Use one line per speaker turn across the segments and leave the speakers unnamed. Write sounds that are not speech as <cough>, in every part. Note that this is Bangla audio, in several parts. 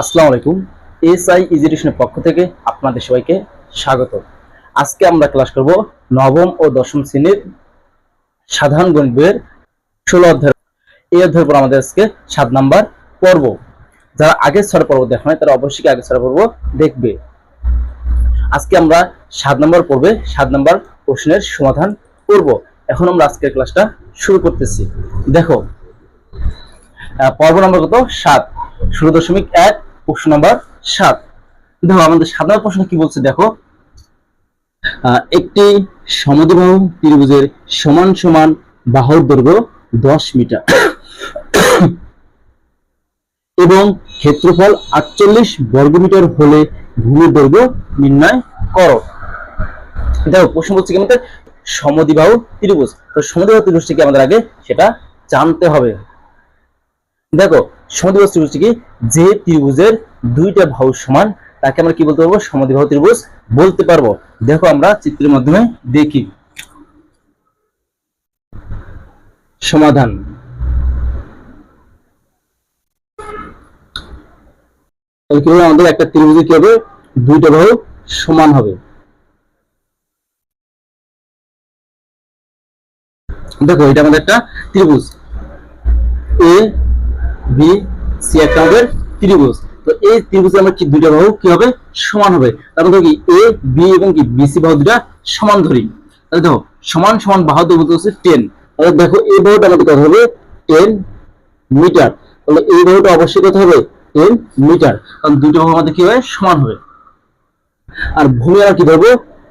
আসসালামু আলাইকুম। এসআই এডুকেশনের পক্ষ থেকে আপনাদের সবাইকে স্বাগত। আজকে আমরা ক্লাস করব নবম ও দশম শ্রেণির সাধারণ গণিত বইয়ের ষোলো অধ্যায় এই অধ্যায়ের পর আমাদের আজকে সাত নাম্বার পর্ব। যারা আগের ছড়া পর্ব দেখা নাই, তারা অবশ্যই আগের ছড়া পর্ব দেখবে। আজকে আমরা সাত নম্বর পর্বে, সাত নম্বর প্রশ্নের সমাধান করব। এখন আমরা আজকের ক্লাসটা শুরু করতেছি। দেখো পর্ব নম্বর কত? সাত। ষোলো দশমিক এক প্রশ্ন নম্বর সাত। দেখো, আমাদের সাত নম্বর প্রশ্ন কি বলছে দেখো? একটি সমদ্বিবাহু ত্রিভুজের সমান সমান বাহুর দৈর্ঘ্য দশ মিটার এবং ক্ষেত্রফল আটচল্লিশ বর্গমিটার হলে ভূমির দৈর্ঘ্য নির্ণয় করো। দেখো, প্রশ্ন বলছে কি আমাদের সমদ্বিবাহু ত্রিভুজ? তো সমদ্বিবাহু ত্রিভুজটি কি আমাদের আগে সেটা জানতে হবে। দেখো সমদ্বিবাহু ত্রিভুজটি কি, যে ত্রিভুজের দুইটা বাহু সমান, তাকে আমরা কি বলতে পারব? সমদ্বিবাহু ত্রিভুজ বলতে পারব। দেখো আমরা চিত্রের মাধ্যমে দেখি। সমাধান। আমাদের একটা ত্রিভুজে কি হবে? দুইটা বাহু সমান হবে। দেখো, এটা আমাদের একটা ত্রিভুজ। এ বি সি একটা আমাদের ত্রিভুজ। তো এই ত্রিভুজে আমরা কি দুইটা বাহু কি হবে? সমান হবে। তার মধ্যে কি এ বি এবং কি বিসি বাহু দুটা সমান ধরি। তাহলে দেখো, সমান সমান বাহু হচ্ছে টেন তাহলে দেখো, এই বাহুটা আমাদের কত হবে? Ten metre. তাহলে এই বাহুটা অবশ্যই কত হবে? Ten metre. কারণ দুইটা বাহু আমাদের কি হবে? সমান হবে। আর ভূমি আমরা কি ধরবো?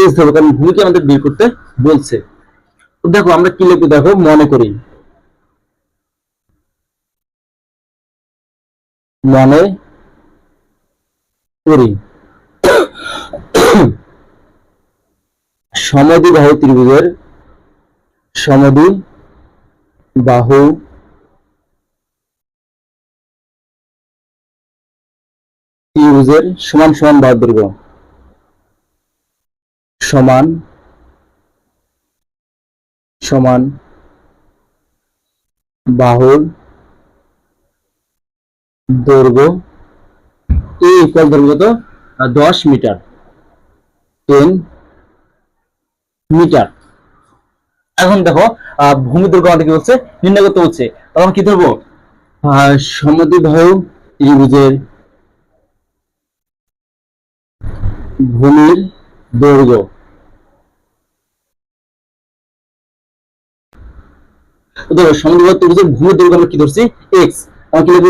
এস ধরবো। কারণ ভূমিকে আমাদের বের করতে বলছে। দেখো, আমরা কি লিখব? দেখো, মনে করি। মনে করি সমদি বাহু ত্রিভুজের সমদি বাহু ত্রিভুজের সমান সমান বাহু দৈর্ঘ্য সমান সমান বাহুর দৈর্ঘ্য এ ইকুয়াল দৈর্ঘ্য কত? দশ মিটার। Ten metre. এখন দেখো ভূমি দৈর্ঘ্য আমাদের কি বলছে? নির্ণয় করতে তখন কি ধরবো? ত্রিভুজের ভূমির দৈর্ঘ্য। ভূমির দৈর্ঘ্য আমরা কি ধরছি? এক্স আমরা কি লিখব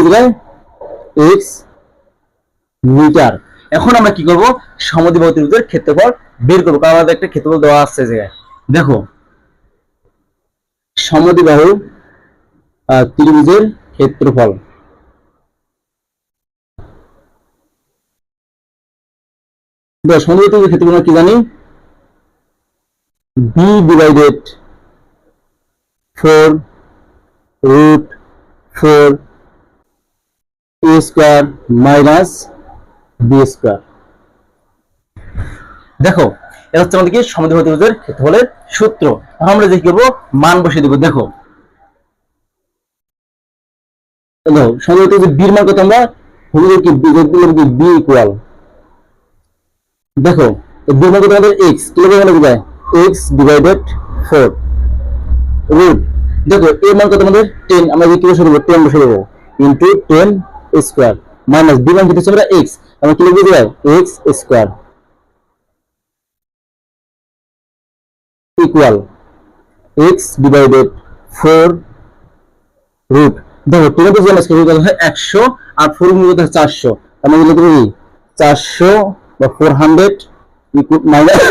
এক্স মিটার এখন আমরা কি করব? সমদ্বিবাহু ত্রিভুজের ক্ষেত্রফল বের করব। কারণ আমাদের একটা ক্ষেত্রফল দেওয়া আছে জায়গায়। দেখো, সমদ্বিবাহু ত্রিভুজের ক্ষেত্রফল। সমদ্বিবাহু কি জানি? B divided four root four A square minus B square দেখো এটা হচ্ছে আমাদের কি সমদ্বিবাহু ত্রিভুজের ক্ষেত্রফলের সূত্র। আমরা যে করব মান বসিয়ে দেবো, দেখো। বির মান কত আমরা? বি ইকুয়াল দেখো বির মান কত আমাদের? এক্স কীভাবে মনে যায়? এক্স ডিভাইডেড ফোর রুট দেখো এর মান কত আমাদের? টেন আমরা কি বসে দেবো টেন বসে দেবো। Into ten square. Minus B মান কি হচ্ছে এক্স আমরা কি লিখব যায় X square. Equal X divided four root দেখো টেন তো জানা স্কোয়ার হয় একশো, আর ফোর কত চারশো। আমি কি লিখব কি? চারশো বা four hundred minus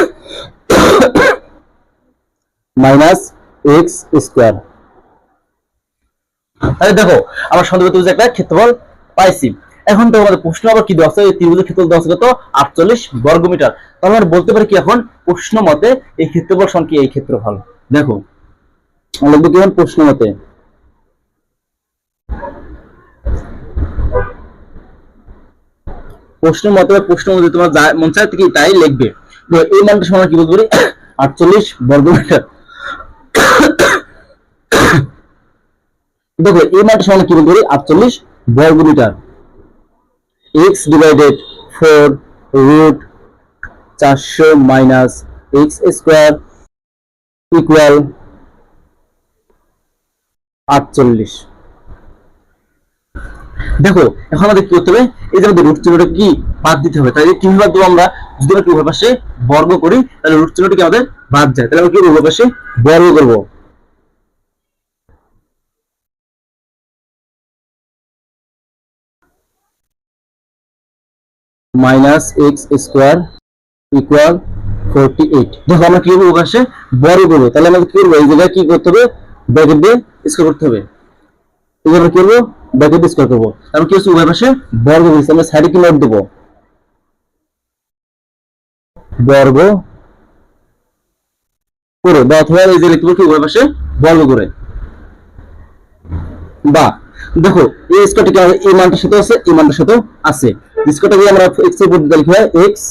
minus X square তাহলে দেখো, আমরা সন্দেহ ত্রিভুজ একটা ক্ষেত্রফল পাইছি। এখন তো আমাদের প্রশ্ন আবার কি দেওয়া আছে? ত্রিভুজের ক্ষেত্রফল দেওয়া আছে কত? আটচল্লিশ বর্গমিটার। তাহলে আমরা বলতে পারি কি এখন? প্রশ্ন মতে এই ক্ষেত্রফল কি এই ক্ষেত্রফল দেখো লিখব কি প্রশ্ন মতে। প্রশ্ন মতে প্রশ্ন মতে তোমার মন চায় কি তাই লিখবে। এই মানটা সমান কি বলতে পারি? আটচল্লিশ বর্গমিটার। দেখো, এই মানটা সমান কি বলতে পারি? আটচল্লিশ বর্গমিটার এক্স ডিভাইডেড ফোর রুট চারশো মাইনাস এক্স স্কোয়ার ইকুয়াল আটচল্লিশ। দেখো, এখন আমাদের কি করতে হবে? এই যে আমাদের রুট চিহ্নটা কি বাদ দিতে হবে তাই কীভাবে বাদ দেবো আমরা? যদি আমরা উভয় পাশে বর্গ করি, তাহলে রুট চিহ্নটা কি আমাদের বাদ যায়? তাহলে আমরা কি উভয় পাশে বর্গ করব। Minus X square equal forty eight. দেখো, আমরা কি করব পাশে? বর্গ করব। তাহলে আমাদের কি করব? এই জায়গায় কি করতে হবে? দিয়ে স্কোয়ার করতে হবে। এই কি করব? স্কোয়ার করব। কি উভয় পাশে বর্গ করেছি। আমরা সাইডে কি নোট দেবো? বর্গ করে। বা অথবা এই যে কি পাশে বর্গ করে। বা, দেখো, এই স্কোয়ারটা এই মানটার সাথে আছে, এই মানটার সাথেও আছে। স্কোয়ারটা আমরা এক্সের উপর লিখি হয় এক্স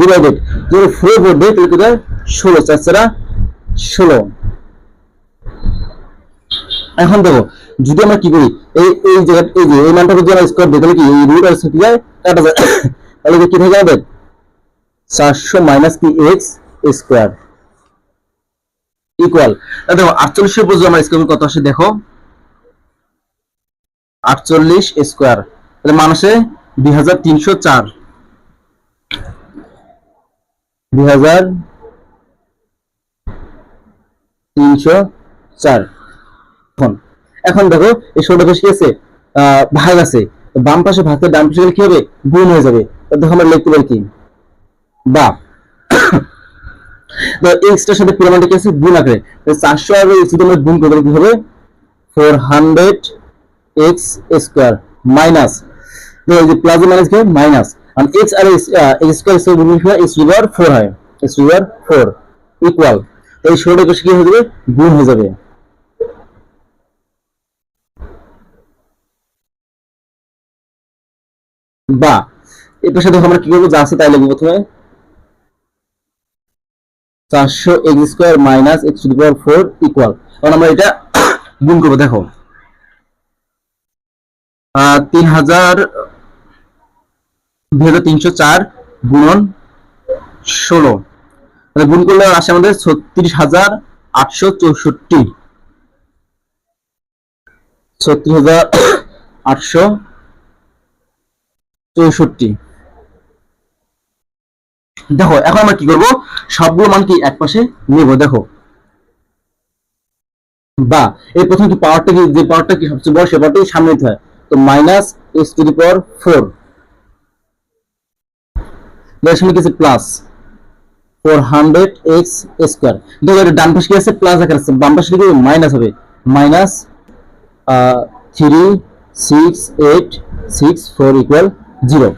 ডিভাইডেড যদি ফোর উপর দেয় তাহলে কি হয় ষোলো চার চারা এখন দেখো, যদি আমরা কি করি, এই এই জায়গা, এই যে, এই মানটা যদি আমরা স্কোয়ার দিই, তাহলে কি এই রুট আর কি যায়? কাটা যায়। <coughs> তাহলে কি থাকে আমাদের চারশো মাইনাস কি? এক্স স্কোয়ার ইকুয়াল দেখো, আটচল্লিশের উপর আমরা স্কোয়ার কত আসে, দেখো। আটচল্লিশ স্কোয়ার তাহলে মানুষে দুই হাজার তিনশো চার। এখন দেখো, এই ষোলো পাশে আছে ভাগ আছে। বাম পাশে ভাগ ডান পাশে গেলে কি হবে? গুণ হয়ে যাবে। দেখো আমরা লিখতে পারি কি? বা। এক্সটার সাথে পুরোমানটা কি আছে? গুণ আকারে। চারশো আর এক্স যদি আমরা গুণ করব কি হবে? Four hundred X square minus plus minus কি? মাইনাস আর এক্স আর এক্স স্কোয়ার স্কোয়ার হয় এক্স রিভার ফোর হয়। এক্স রিভার ফোর ইকুয়াল তো এই ষোলোটা পাশে কি হয়ে যাবে? গুণ হয়ে যাবে। বা পাশে দেখো আমরা কি করব? যা আছে তাই লিখব প্রথমে। চারশো X square minus X to power four equal কারণ আমরা এটা <coughs> গুণ করব, দেখো। তিন হাজার দুই হাজার তিনশো চার গুণন ষোলো। তাহলে গুণ করলে আসে আমাদের ছত্রিশ হাজার আটশো চৌষট্টি। দেখো, এখন আমরা কি করব? সবগুলো মান কি এক পাশে নেব? দেখো। বা এই প্রথম কি পাওয়ারটা কি যে পাওয়ারটা কি সবচেয়ে বড়, সে পাওয়ারটাই সামনে হয়? তো minus X to the power four এর সঙ্গে কি আছে? প্লাস ফোর হান্ড্রেড দেখো এটা ডান পাশে কি আছে? প্লাস আকার আছে। বাম পাশে কি মাইনাস হবে। Minus three six eight six four equal zero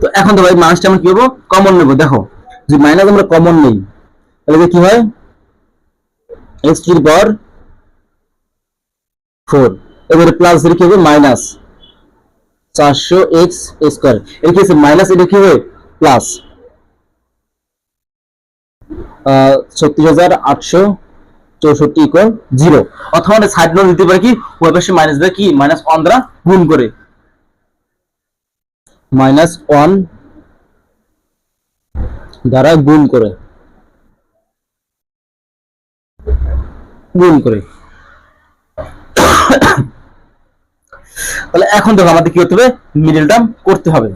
তো এখন তো ভাই মাইনাসটা আমরা কি করব কমন নেব। দেখো, যদি মাইনাস আমরা কমন নেই, তাহলে কি হয়? এক্স টু পাওয়ার ফোর এবারে প্লাস কি হবে? মাইনাস চারশো এক্স স্কোয়ার। এর কি মাইনাস এটা কি হবে প্লাস। ছত্রিশ হাজার আটশো চৌষট্টি ইকুয়াল কি? মাইনাস দ্বারা কি? দ্বারা গুণ করে। মাইনাস ওয়ান দ্বারা গুণ করে। গুণ করে। তাহলে এখন দেখো আমাদের কি করতে হবে? মিডল টার্ম করতে হবে।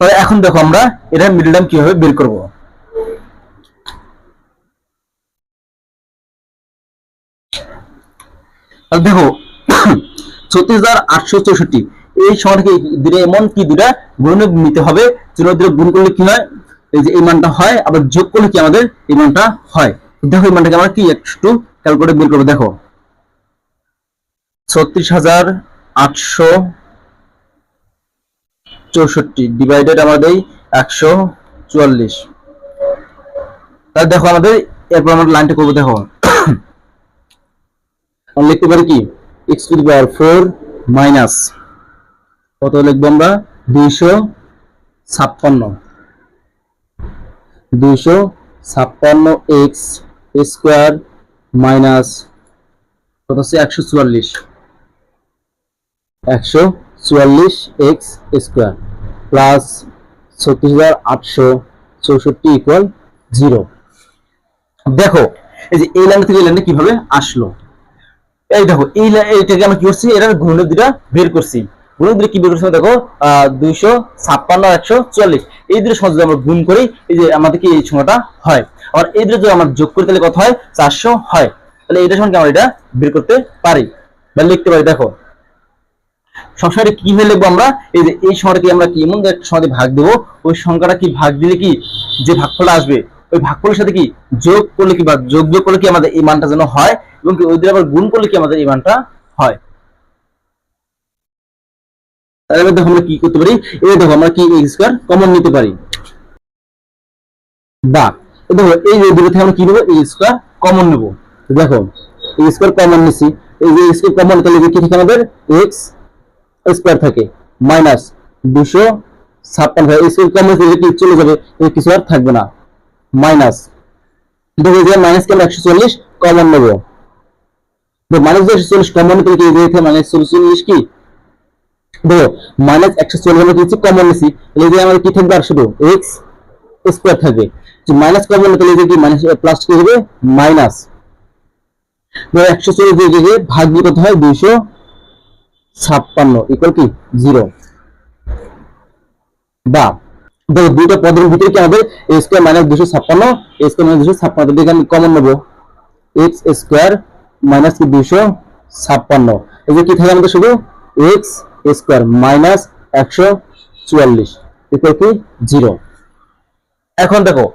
তাহলে এখন দেখো আমরা এটা মিডল টার্ম কীভাবে বের করব? দেখো, <coughs> ছত্রিশ হাজার আটশো চৌষট্টি, এই সময়টাকে দুটো এমন কি দুটা গুণ নিতে হবে, যেন দুটো গুণ করলে কি হয়? এই যে এই মানটা হয়, আবার যোগ করলে কি আমাদের এই মানটা হয়? দেখো এই মানটাকে আমরা কি একটু ক্যালকুলেট বের করব, দেখো। ছত্রিশ হাজার আটশো চৌষট্টি ডিভাইডেড আমাদের একশো চুয়াল্লিশ। তাহলে দেখো আমাদের, এরপর আমরা লাইনটা করব, দেখো। লিখতে পারি কি? X to the power four minus কত লিখব আমরা? দুইশো ছাপ্পান্ন। দুইশো ছাপ্পান্ন এক্স স্কোয়ার মাইনাস কত হচ্ছে? একশো চুয়াল্লিশ। একশো চুয়াল্লিশ এক্স স্কোয়ার প্লাস ছত্রিশ হাজার আটশো চৌষট্টি ইকুয়াল জিরো দেখো, এই যে এই লাইন থেকে এই কীভাবে আসলো? এই দেখো, এই এইটাকে আমরা কি করছি? এটার গুণের বের করছি। গুণের কি বের করছি? দেখো দুইশো ছাপ্পান্ন একশো চুয়াল্লিশ। এই দুটো সহজে আমরা গুণ করি, এই যে আমাদের কি এই সংখ্যাটা হয়? আর এই দুটো যদি আমরা যোগ করি, তাহলে কত হয়? চারশো হয়। তাহলে এটা সঙ্গে আমরা এটা বের করতে পারি? বা লিখতে পারি, দেখো। সবসময় কীভাবে লিখব আমরা? এই যে এই সংখ্যাটাকে আমরা কি? এমন একটা সংখ্যা ভাগ দেবো। ওই সংখ্যাটা কি ভাগ দিলে কি? যে ভাগফলটা আসবে, ওই ভাগফলের সাথে কি যোগ করলে কি বা যোগ যোগ করলে কি আমাদের এই মানটা যেন হয় এবং কি ওই দিয়ে আবার গুণ করলে কি আমাদের এই মানটা হয়? দেখো আমরা কি করতে পারি? এই দেখো আমরা কি কমন নিতে পারি। বা দেখো এই যে থেকে আমরা কি নেব? এই স্কোয়ার কমন নেব। দেখো এই স্কোয়ার কমন নিছি এই যে স্কোয়ার কমন, তাহলে কি আমাদের? এক্স স্কোয়ার থাকে। মাইনাস দুশো ছাপ্পান্ন। স্কোয়ার কমন কি চলে যাবে। কিছু আর থাকবে না। মাইনাস দেখো যে মাইনাস কে আমরা একশো চল্লিশ কমন নেব। তো মাইনাস একশো চল্লিশ কমন করে কি মাইনাস চল্লিশ কি? দেখো মাইনাস একশো চল্লিশ আমরা কিছু কমন নিছি এই যে আমাদের কি থাকবে? আর শুধু এক্স স্কোয়ার থাকবে। মাইনাস কমন তাহলে এই যে কি? মাইনাস প্লাস কি হবে মাইনাস একশো চল্লিশ ভাগ কত হয় দুইশো ছাপ্পান্ন ইকুয়াল কি? জিরো বা, দেখো, দুইটা পদের ভিতরে কি এ স্কোয়ার মাইনাস দুশো ছাপ্পান্ন এ স্কোয়ার মাইনাস দুশো ছাপ্পান্ন এখানে কমন নেব। এক্স স্কোয়ার মাইনাস কি দুশো ছাপ্পান্ন? এই যে কি থাকে আমাদের শুধু? এক্স স্কোয়ার মাইনাস একশো চুয়াল্লিশ ইকুয়াল কি? জিরো এখন দেখো,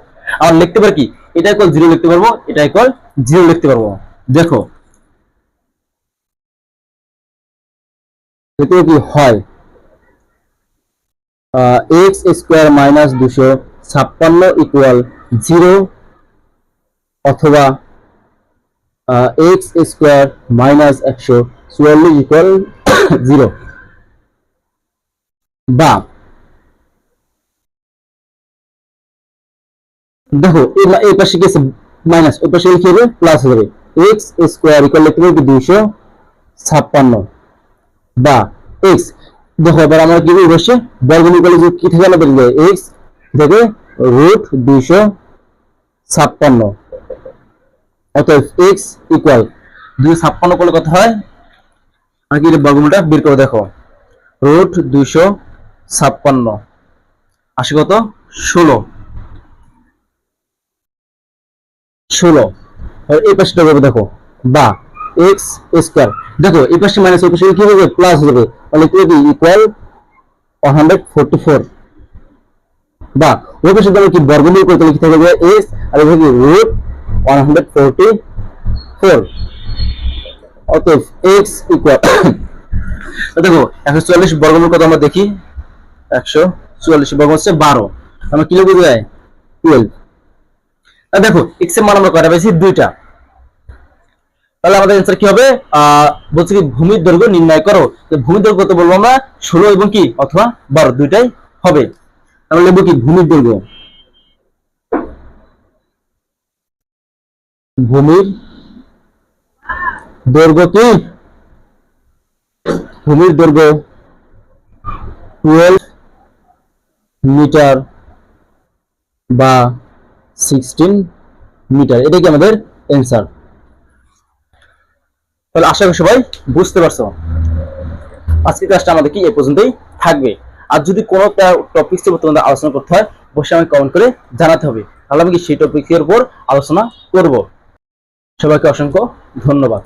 আমরা লিখতে পারি কি? এটা ইকুয়াল জিরো লিখতে পারব, এটা ইকুয়াল জিরো লিখতে পারব। দেখো এতে কি হয়? এক্স স্কোয়ার মাইনাস দুশো ছাপ্পান্ন ইকুয়াল জিরো অথবা এক্স স্কোয়ার মাইনাস একশো চুয়াল্লিশ ইকুয়াল জিরো বা, দেখো এই পাশে গেছে মাইনাস ওই পাশে হবে প্লাস হয়ে যাবে। এক্স স্কোয়ার ইকুয়াল লিখতে পারব দুইশো ছাপ্পান্ন। বা এক্স দেখো, এবার আমরা কি বসে? বর্গমূল করলে যে কি থেকে আমাদের এক্স থেকে রুট দুইশো ছাপ্পান্ন। অতএব এক্স ইকুয়াল দুইশো ছাপ্পান্ন করলে কত হয়? আর কি এটা বর্গমূলটা বের করে, দেখো। রুট দুইশো ছাপ্পান্ন। আসে কত? ষোলো। ষোলো। এই পাশে দেখো বা এক্স স্কোয়ার দেখো, এই পাশে মাইনাস এই পাশে কি হবে প্লাস হবে তাহলে কি হবে? Equal one hundred forty four বা, ওই পাশে যদি কি বর্গমূল করতে লিখতে হবে এক্স আর এখানে কি root one hundred forty four অতএব এক্স ইকুয়াল <coughs> দেখো, একশো চুয়াল্লিশ বর্গমূল কত আমরা দেখি? একশো চুয়াল্লিশ বর্গমূল হচ্ছে বারো। আমরা কি লিখব যায় টুয়েলভ দেখো এক্সের মান আমরা কয়টা পেয়েছি? দুইটা। তাহলে আমাদের অ্যান্সার কি হবে? বলছে কি, ভূমির দৈর্ঘ্য নির্ণয় করো। তো ভূমির দৈর্ঘ্য কত বলব আমরা ষোলো এবং কি? অথবা বারো, দুইটাই হবে। আমরা লিখব কি, ভূমির দৈর্ঘ্য। ভূমির দৈর্ঘ্য কি? ভূমির দৈর্ঘ্য টুয়েলভ মিটার বা সিক্সটিন মিটার। এটা কি আমাদের অ্যান্সার তাহলে আশা করি সবাই বুঝতে পারছ। আজকে ক্লাসটা আমাদের কি? এ পর্যন্তই থাকবে। আর যদি কোনো টপিক তোমাদের আলোচনা করতে হয়, অবশ্যই আমাকে কমেন্ট করে জানাতে হবে। তাহলে আমি কি সেই টপিকের উপর আলোচনা করব? সবাইকে অসংখ্য ধন্যবাদ।